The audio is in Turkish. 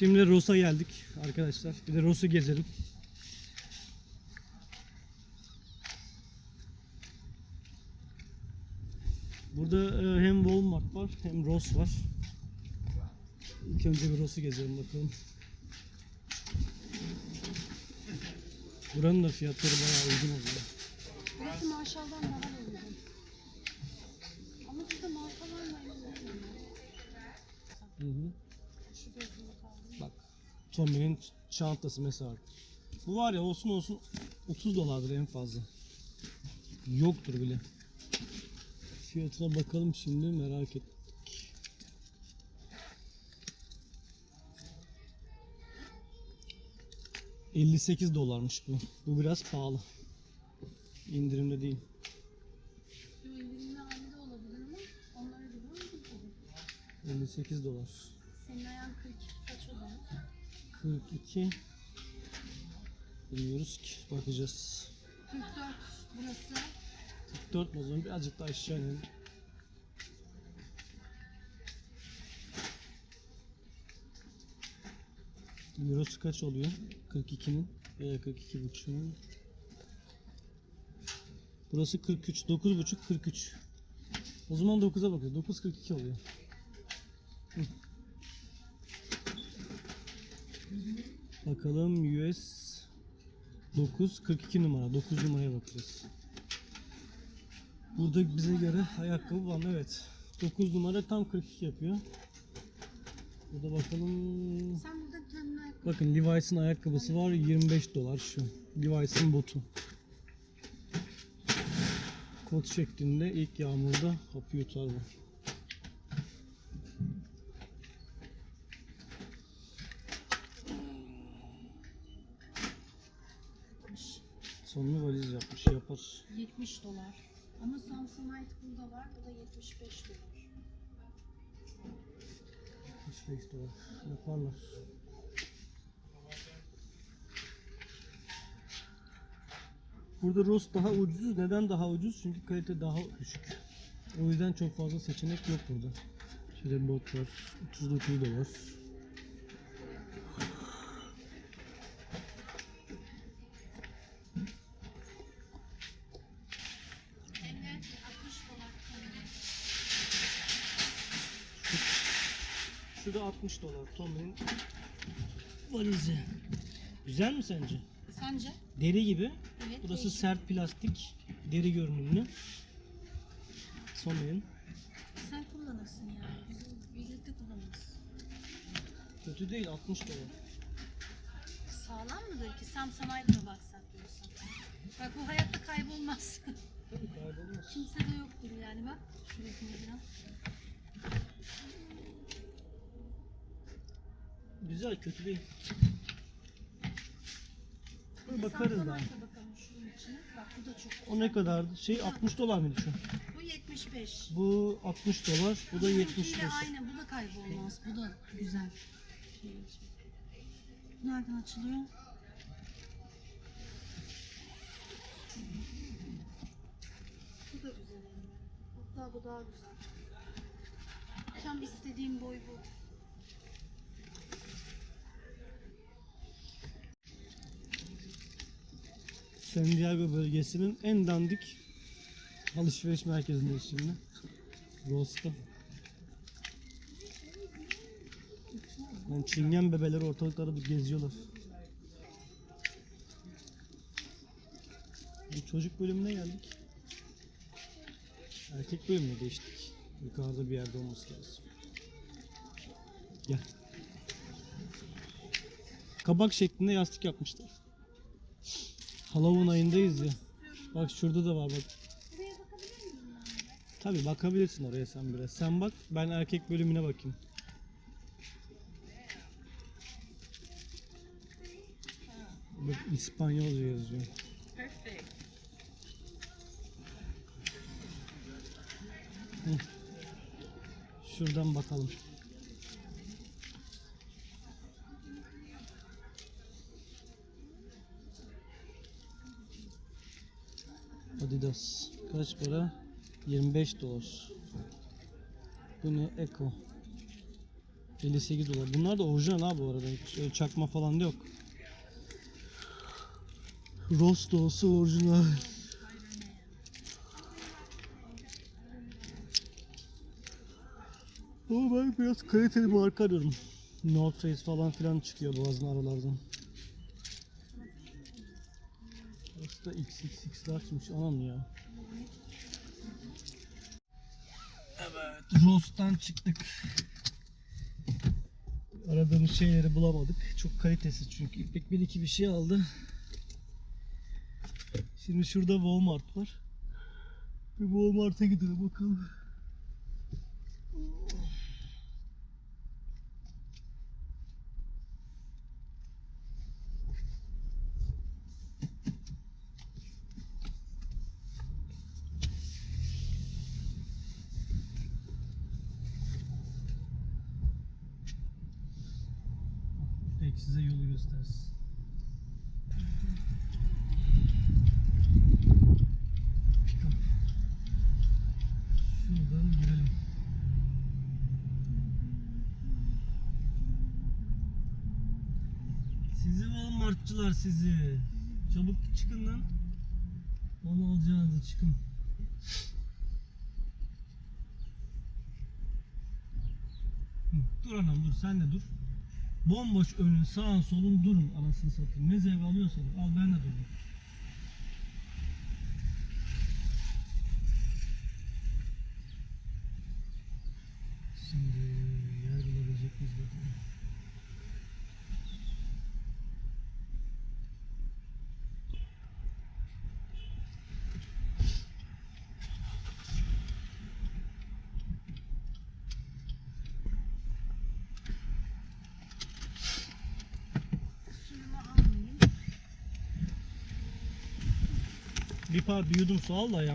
Şimdi Ross'a geldik arkadaşlar. Bir de Ross'u gezelim. Burada e, hem Walmart var hem Ross var. İlk önce bir Ross'u gezelim bakalım. Buranın da fiyatları bayağı uygun oluyor. Burası Marshall'dan daha uygun. Ama burada markalarla ilgili değil. Hı hı. Şu gözlüğü kaldı. Bak Tommy'nin çantası mesela. Bu var ya olsun olsun 30 dolardır en fazla. Yoktur bile. Fiyatına bakalım şimdi merak ettik. ...58 dolarmış bu. Bu biraz pahalı. İndirimde değil. Şu indirimli hali de olabilir ama onlara göre uygun tabii. 58 dolar. Senin ayağın 42 kaç o zaman? 42 Bilmiyoruz ki. Bakacağız. 44 burası. 44 o zaman birazcık daha aşağı inelim. Eurosu kaç oluyor? 42'nin veya 42 buçuğun. Burası 43, 9 buçuk 43. O zaman 9'a bakıyor. 9.42 oluyor. Bakalım US 9 42 numara. 9 numaraya bakacağız. Burada bize göre ayakkabı var? Evet. 9 numara tam 42 yapıyor. Burada bakalım. Sen burada kendine ayakkabı Bakın Levi's'in ayakkabısı var 25 dolar şu. Levi's'in botu. Kot şeklinde ilk yağmurda hapı yutar bu. Sonunu valiz yapmış yapar. 70 dolar. Ama Samsonite burada var. Bu da 75 dolar. 75 dolar yaparlar. Burada Ross daha ucuz. Neden daha ucuz? Çünkü kalite daha düşük. O yüzden çok fazla seçenek yok burada. Şöyle bot var. 39 dolar. Evet, 60 dolar. Şu da 60 dolar. Tommy'nin valizi. Güzel mi sence? Sence? Deri gibi. Evet. Burası değişik. sert plastik. Deri görünümlü. Tommy'nin. Sen kullanırsın yani. Bizim birlikte kullanırız. Kötü değil 60 dolar. Sağlam mıdır ki? Samsonite'a baksak diyorsun. Bak bu hayatta kaybolmaz. Tabii kaybolmaz. Kimse de yoktur yani bak. Şurasını biraz. Güzel kötü değil. Bir de Bakarız daha. Samsonite'a bakalım şunun içine. Bak bu da çok O ne kadardı? Şey 60 dolar mıydı şu? Bu 75. Bu 60 dolar, bu da 75. Bununkiyle Aynen bu da kaybolmaz. Bu da güzel. Nereden açılıyor? Bu da güzel. Hatta bu daha güzel. Tam istediğim boy bu. San Diego bölgesinin en dandik alışveriş merkezindeyiz şimdi. Ross'ta. Yani çingen bebeler ortalıklarda bir geziyorlar. Bu çocuk bölümüne geldik. Erkek bölümüne geçtik. Yukarıda bir yerde olması lazım. Gel. Kabak şeklinde yastık yapmışlar. Halloween ayındayız ya. Bak şurada da var bak. Tabi bakabilirsin oraya sen biraz. Sen bak ben erkek bölümüne bakayım. Bak İspanyolca yazıyor. Şuradan bakalım. Adidas. Kaç para? 25 dolar. Bu ne? Eko. 58 dolar. Bunlar da orijinal ha bu arada. Hiç öyle çakma falan da yok. Rost olsa orijinal. Ama ben biraz kaliteli marka arıyorum. North Face falan filan çıkıyor boğazın aralardan. Burası da XXX'larmış anam ya. Evet, Rost'tan çıktık. Aradığımız şeyleri bulamadık. Çok kalitesiz çünkü İpek bir iki bir şey aldı. Şimdi şurada Walmart var. Bir Walmart'a gidelim bakalım. İpek size yolu göstersin. Pick-up. Şuradan girelim. Sizi Walmartçılar sizi. Çabuk çıkın lan. Onu alacağınızı çıkın. Dur anam dur sen de dur. Bomboş önün sağın solun durun anasını satayım. Ne zevk alıyorsanız al ben de durdum. Şimdi yer bulabilecek miyiz bakalım. Bir par bir yudum su al da ya.